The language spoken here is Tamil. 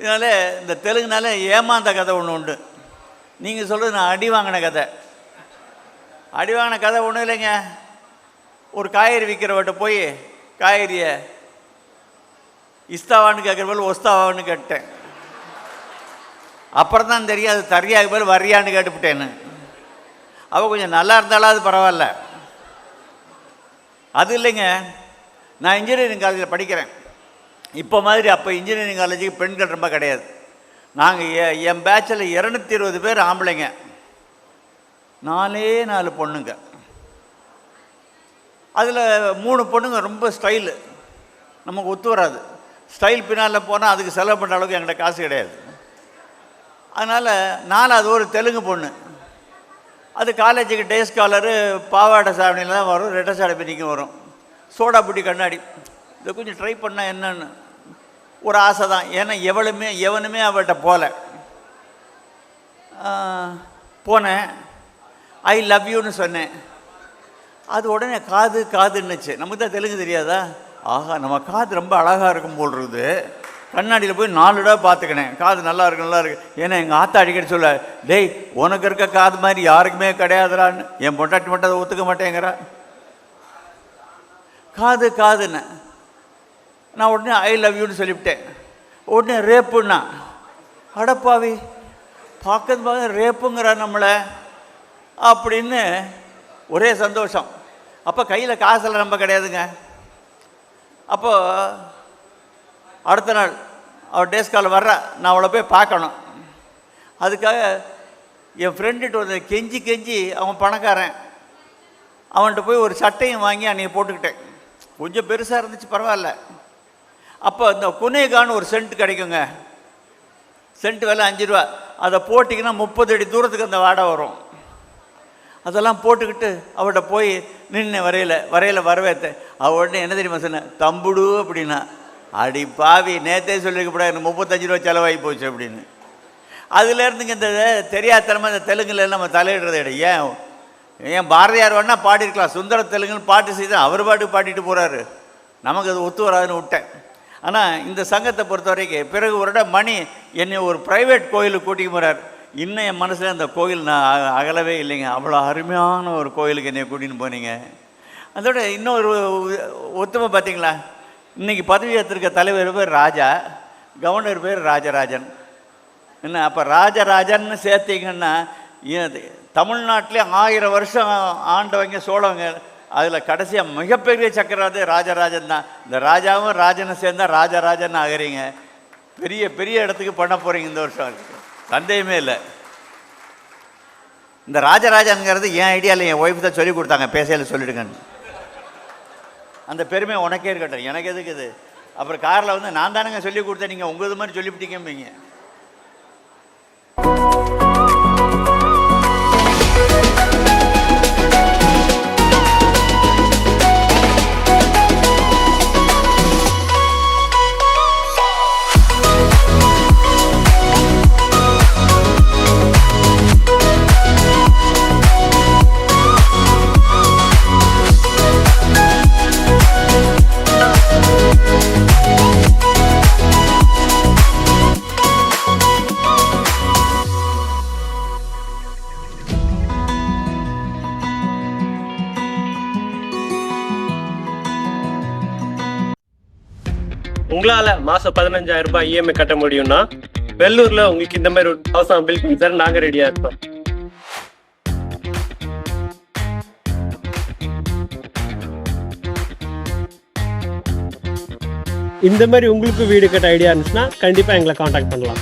இதனால் இந்த தெலுங்குனால ஏமாந்த கதை ஒன்று உண்டு. நீங்கள் சொல்கிறது நான் அடி வாங்கின கதை. அடி வாங்கின கதை ஒன்றும் இல்லைங்க. ஒரு காய்கறி விற்கிறவட்ட போய் காய்கறியை இஸ்தாவான்னு கேட்குற போல் ஒஸ்தாவான்னு கேட்டேன். அப்புறம் தான் தெரியும் அது தரியாக போல் வரியான்னு கேட்டுவிட்டேன்னு அவள் கொஞ்சம் நல்லா இருந்தாலும் அது பரவாயில்ல. அது இல்லைங்க. நான் இன்ஜினியரிங் காலேஜில் படிக்கிறேன். இப்போ மாதிரி அப்போ இன்ஜினியரிங் காலேஜுக்கு பெண்கள் ரொம்ப கிடையாது. நாங்கள் என் பேட்சில் இரநூத்தி இருபது பேர் ஆம்பளைங்க. நாலே நாலு பொண்ணுங்க. அதில் மூணு பொண்ணுங்க ரொம்ப ஸ்டைலு நமக்கு ஒத்து வராது. ஸ்டைல் பின்னால் போனால் அதுக்கு செலவு பண்ணுற அளவுக்கு எங்கள்கிட்ட காசு கிடையாது. அதனால் நாலாவது ஒரு தெலுங்கு பொண்ணு. அது காலேஜுக்கு டே ஸ்காலரு பாவாடை சாவணியில் தான் வரும் ரெட்ட சாடை பின்னிக்கும் வரும். சோடா புட்டி கண்ணாடி. இதை கொஞ்சம் ட்ரை பண்ணால் என்னன்னு. ஒரு ஆசை தான். ஏன்னா எவளுமே எவனுமே அவள்கிட்ட போகல. போனேன். ஐ லவ் யூன்னு சொன்னேன். அது உடனே காது காதுன்னுச்சு. நமக்கு தான் தெலுங்கு தெரியாதா? ஆஹா நம்ம காது ரொம்ப அழகாக இருக்கும் போல் இருக்குது. கண்ணாடியில் போய் நாலு தடவை பார்த்துக்கினேன். காது நல்லா இருக்கு நல்லா இருக்கு. ஏன்னா எங்கள் ஆத்தா அடிக்கடி சொல்ல டேய் உனக்கு இருக்க காது மாதிரி யாருக்குமே கிடையாதுடான்னு. என் பொண்டாட்டி மட்டும் அதை ஒத்துக்க மாட்டேங்கிறா. காது காதுன்னு. நான் உடனே ஐ லவ் யூன்னு சொல்லிவிட்டேன். உடனே ரேப்புன்னா அடப்பாவி பார்க்கறது பார்க்க ரேப்புங்கிற நம்மளை. அப்படின்னு ஒரே சந்தோஷம். அப்போ கையில் காசெல்லாம் நம்ம கிடையாதுங்க. அப்போ அடுத்த நாள் அவர் டேஸ் கால் நான் அவளை போய் பார்க்கணும். அதுக்காக என் ஃப்ரெண்டுகிட்ட வந்து கெஞ்சி கெஞ்சி அவன் பணக்காரன். அவன்கிட்ட போய் ஒரு சட்டையும் வாங்கி அன்றைக்கி போட்டுக்கிட்டேன். கொஞ்சம் பெருசாக இருந்துச்சு பரவாயில்ல. அப்போ இந்த குனேகான்னு ஒரு சென்ட் கிடைக்குங்க. சென்ட் விலை அஞ்சு ரூபா. அதை போட்டிங்கன்னா முப்பது அடி தூரத்துக்கு அந்த வாடை வரும். அதெல்லாம் போட்டுக்கிட்டு அவட்ட போய் நின்று வரையில் வரையில் வரவேற்றேன். அவள் உடனே என்ன தெரியுமா சொன்னேன்? தம்புடு அப்படின்னா. அடி பாவி நேத்தே சொல்லியிருக்கப்படாது எனக்கு முப்பத்தஞ்சு ரூபா செலவாகி போச்சு அப்படின்னு. அதுலேருந்துங்க இந்த தெரியாதனமாக இந்த தெலுங்குல நம்ம தலையிடுறது இடம் ஏன் ஏன் பாரதியார் வேணால் பாடியிருக்கலாம். சுந்தர தெலுங்குன்னு பாட்டு செய்தால் அவர் பாட்டு பாடிட்டு போகிறாரு நமக்கு அது ஒத்து வராதுன்னு விட்டேன். ஆனால் இந்த சங்கத்தை பொறுத்த வரைக்கும் பிறகு ஒரு இடம் மணி என்னை ஒரு ப்ரைவேட் கோயிலுக்கு கூட்டிக்கு போகிறார் இன்னும் என் மனசில் அந்த கோயில் நான் அகலவே இல்லைங்க. அவ்வளோ அருமையான ஒரு கோயிலுக்கு என்னை கூட்டின்னு போனீங்க. அதோட இன்னொரு ஒத்துமை பார்த்தீங்களா இன்றைக்கி பதவி ஏற்றிருக்க தலைவர் பேர் ராஜா கவர்னர் பேர் ராஜராஜன். என்ன அப்போ ராஜராஜன்னு சேர்த்தீங்கன்னா தமிழ்நாட்டிலே ஆயிரம் வருஷம் ஆண்டவங்க சோழவங்க அதில் கடைசியாக மிகப்பெரிய சக்கரவர்த்தி ராஜராஜன் தான். இந்த ராஜாவும் ராஜனும் சேர்ந்தால் ராஜராஜன் ஆகிறீங்க. பெரிய பெரிய இடத்துக்கு பண்ண போகிறீங்க இந்த வருஷம். சந்தேகமே இல்லை. இந்த ராஜராஜனுங்கிறது என் ஐடியாவில் என் ஒய்ஃப் தான் சொல்லி கொடுத்தாங்க. பேசையில் சொல்லிடுங்கன்னு. அந்த பெருமை உனக்கே இருக்கட்டும். எனக்கு எதுக்கு இது? அப்புறம் காரில் வந்து நான் தானேங்க சொல்லி கொடுத்தேன். நீங்கள் உங்கள் இது மாதிரி சொல்லிவிட்டீங்கம்பீங்க. உங்களால மாசம் பதினஞ்சாயிரம் ரூபாய் இஎம்ஐ கட்ட முடியும்னா வெள்ளூர்ல உங்களுக்கு இந்த மாதிரி ஒரு ஹவுஸ் பில் பண்ணி தர நாங்க ரெடியா இருப்போம். இந்த மாதிரி உங்களுக்கு வீடு கட்ட ஐடியா இருந்துச்சுன்னா கண்டிப்பா எங்களை காண்டாக்ட் பண்ணலாம்.